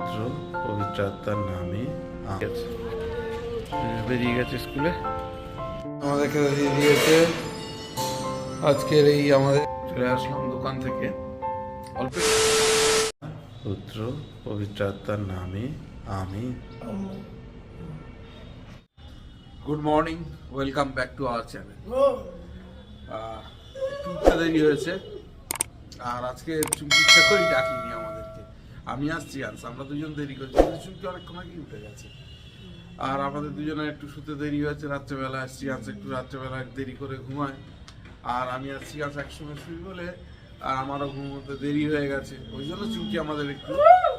পুত্র পবিত্র আত্মার নামে বেরিয়ে গেছে স্কুলে। আমাদেরকে দিয়ে দিয়েছে আজকের এই আমাদের চলে আসলাম দোকান থেকে। অল্প পুত্র পবিত্র আত্মার নামে আমি। Good morning welcome back to our channel একটু দেরি হয়েছে। আর আজকে চুমকি ইচ্ছা করেই ডাকিনি আমাদেরকে। আমি আসছি আনস আমরা দুজন দেরি করছি। চুমকি অনেকক্ষণ আগেই উঠে গেছে। আর আমাদের দুজনে একটু শুতে দেরি হয়েছে, রাত্রেবেলা আসছি আনস একটু রাত্রেবেলা দেরি করে ঘুমায়। আর আমি আসছি আনস একসঙ্গে শুই বলে, আর আমারও ঘুমোতে দেরি হয়ে গেছে। ওই জন্য চুমকি আমাদের একটু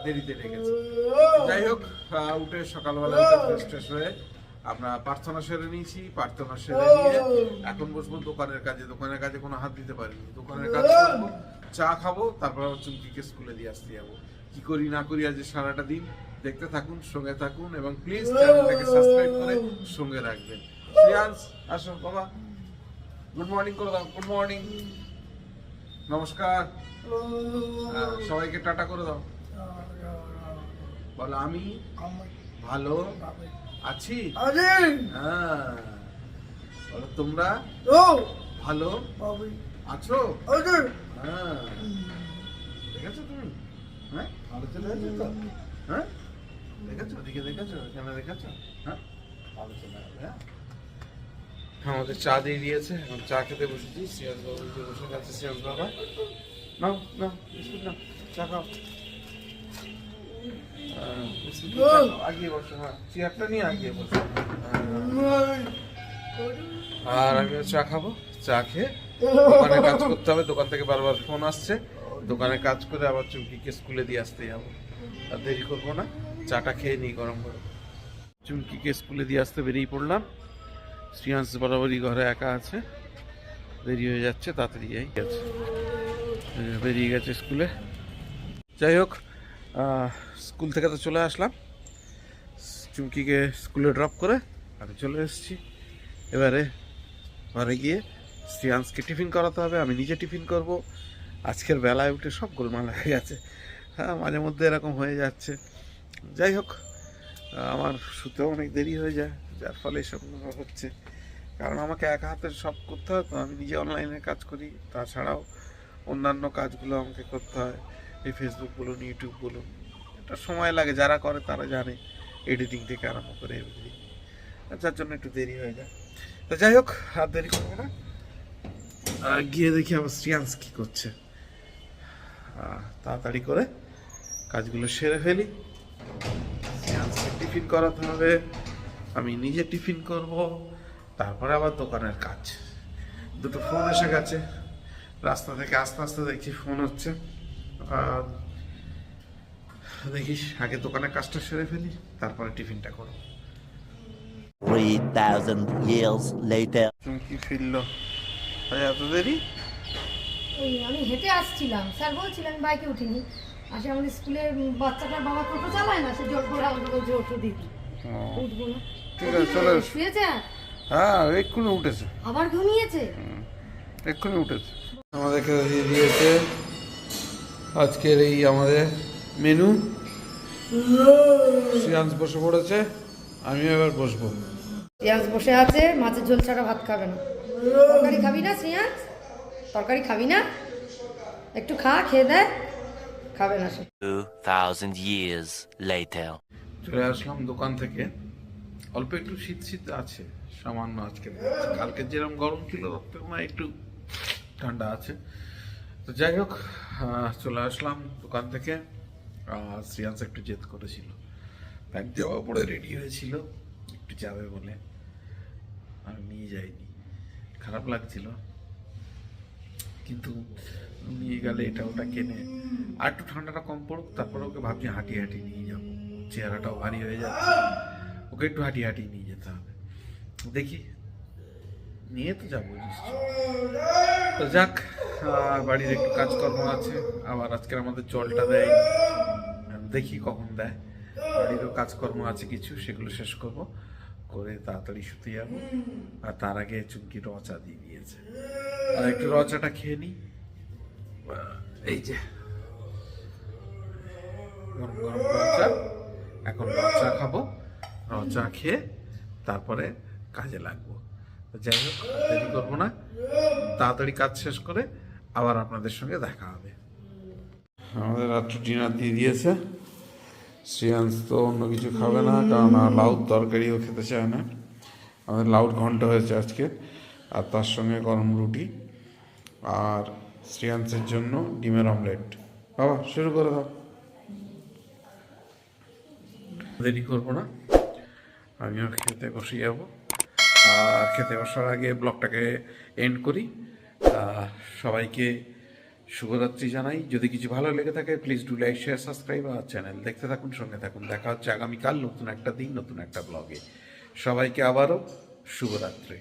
দেরিতে রেখেছে। যাই হোক উঠে সকালবেলা ফ্রেশ ট্রেশ হয়ে আমরা প্রার্থনা সেরে নিয়েছি, প্রার্থনা সেরে নিয়ে এখন বসবো দোকানের কাজে। দোকানের কাজে কোনো হাত দিতে পারিনি। দোকানের কাজ চা খাব, তারপর চুমকিকে স্কুলে দিয়ে আসতে যাব। কি করি না করি আজ সারাটা দিন? দেখতে থাকুন সঙ্গে থাকুন এবং প্লিজ চ্যানেলটাকে সাবস্ক্রাইব করে সঙ্গে রাখবেন। শ্রেয়াংশ আসো বাবা। গুড মর্নিং করে দাও গুড মর্নিং নমস্কার। হ্যাঁ, সবাইকে টাটা করে দাও। বলো আমি ভালো আছি? হ্যাঁ। বলো তোমরা ভালো আছো? হ্যাঁ। দেখেছ তুমি? হ্যাঁ তো হ্যাঁ? দেখেছ? দেখেছ? এখানে দেখেছ? হ্যাঁ। ভালো চলে হ্যাঁ। আমাদের চা দিয়ে দিয়েছে। এখন চা খেতে বসেছি। বাবু বসে গেছে বাবা। নাও নাও বিস্কুট নাও চা খাও। আগিয়ে বসো হ্যাঁ। চেয়ারটা নিয়ে আগিয়ে বসো। হ্যাঁ। আর আমিও চা খাব। চা খেয়ে দোকানে কাজ করতে হবে। দোকান থেকে বারবার ফোন আসছে। দোকানে কাজ করে আবার চুমকিকে স্কুলে দিয়ে আসতে যাব। আর দেরি করব না, চাটা খেয়ে নিই গরম গরম। চুমকিকে স্কুলে দিয়ে আসতে বেরিয়ে পড়লাম। শ্রীয়াংশ বরাবরই ঘরে একা আছে। দেরি হয়ে যাচ্ছে, তাড়াতাড়ি যাই গেছে বেরিয়ে গেছে স্কুলে। যাই হোক স্কুল থেকে তো চলে আসলাম। চুমকিকে স্কুলে ড্রপ করে আমি চলে এসেছি। এবারে ঘরে গিয়ে শ্রিয়াংশকে টিফিন করাতে হবে, আমি নিজে টিফিন করব। আজকের বেলায় উঠে সব গোলমাল হয়ে গেছে। হ্যাঁ মাঝে মধ্যে এরকম হয়ে যাচ্ছে। যাই হোক, আমার শুতেও অনেক দেরি হয়ে যায়, যার ফলে এসব হচ্ছে। কারণ আমাকে একা হাতে সব করতে হয়, তো আমি নিজে অনলাইনে কাজ করি। তাছাড়াও অন্যান্য কাজগুলো আমাকে করতে হয়, এই ফেসবুক বলুন ইউটিউব বলুন। এটা সময় লাগে, যারা করে তারা জানে এডিটিং থেকে আরম্ভ করে এভরিথিং যার জন্য একটু দেরি হয়ে যায়। তো যাই হোক, আর দেরি করব না। গিয়ে দেখি আবার শ্রিয়াংশ কি করছে। তাড়াতাড়ি করে কাজগুলো সেরে ফেলি। টিফিন করাতে হবে। আমি নিজে টিফিন করব। তারপরে আবার দোকানের কাজ। দুটো ফোন এসে গেছে। রাস্তা থেকে আস্তে আস্তে দেখছি ফোন হচ্ছে। আর দেখিস আগে দোকানের কাজটা সেরে ফেলি তারপরে টিফিনটা করব। 3,000 years later. চুমকি ফিরলো? তাই এত দেরি? ওই আমি হেঁটে আসছিলাম। স্যার বলছিলেন বাইকে উঠিনি। আসে আমাদের স্কুলের বাচ্চাটার বাবা টোটো চালায় না সে জোর করে আমাকে বলছে ওঠো দিদি। উঠবো না। ঠিক আছে চলে শুয়েছে? হ্যাঁ এক্ষুনি উঠেছে। আবার ঘুমিয়েছে? এক্ষুনি উঠেছে। আমাদেরকে দিয়ে দিয়েছে। আজকের এই আমাদের মেনু। শ্রিয়াংশ বসে পড়েছে আমিও এবার বসবো। শ্রিয়াংশ বসে আছে মাছের ঝোল ছাড়া ভাত খাবে না। তরকারি খাবি না শ্রিয়াংশ তরকারি খাবি না? একটু খা খেয়ে দেয় খাবে না সে। 2,000 years later. চলে আসলাম দোকান থেকে। অল্প একটু শীত শীত আছে সামান্য আজকে কালকে যেরকম গরম ছিল মনে হয় একটু ঠান্ডা আছে। তো যাই হোক চলে আসলাম দোকান থেকে। আহ, শ্রিয়াংশ একটু জেদ করেছিল। প্যান্ট দেওয়া পরে রেডি হয়েছিল একটু যাবে বলে। আর নিয়ে যাইনি খারাপ লাগছিল। কিন্তু নিয়ে গেলে এটা ওটা কেনে। আর একটু ঠান্ডাটা কম পড়ুক, তারপরে ওকে ভাবছি হাঁটি হাঁটি নিয়ে যাব। চেহারাটাও ভারী হয়ে যাচ্ছে। ওকে একটু হাঁটি হাঁটি নিয়ে যেতে হবে। দেখি। নিয়ে তো যাব তো যাক বাড়ির একটু কাজকর্ম আছে। আবার আজকের আমাদের জলটা দেয়। দেখি কখন দেয়। বাড়িরও কাজকর্ম আছে কিছু, সেগুলো শেষ করব। করে তাড়াতাড়ি শুতে যাব। আর তার আগে চুমকি রচা দিয়ে দিয়েছে। আর একটু রচাটা খেয়ে নিই এই যে। গরম গরম রচা এখন র চা খাব। র চা খেয়ে তারপরে কাজে লাগবো। যাই হোক দেরি করব না। তাড়াতাড়ি কাজ শেষ করে আবার আপনাদের সঙ্গে দেখা হবে। আমাদের রাত্রে ডিনার দিয়ে দিয়েছে। শ্রিয়াংশ তো অন্য কিছু খাবে না, কারণ লাউড তরকারিও খেতে চায় না। আমাদের লাউড ঘন্ট হয়েছে আজকে, আর তার সঙ্গে গরম রুটি, আর শ্রিয়াংশের জন্য ডিমের অমলেট। বাবা, শুরু করে দাও। দেরি করব না। আমিও খেতে বসে যাব। আর খেতে বসার আগে ব্লগটাকে এন্ড করি। সবাইকে শুভরাত্রি জানাই। যদি কিছু ভালো লেগে থাকে please do like share subscribe আমার চ্যানেল দেখতে থাকুন, সঙ্গে থাকুন। দেখা হচ্ছে আগামীকাল নতুন একটা দিন, নতুন একটা ব্লগে সবাইকে আবারও শুভরাত্রি।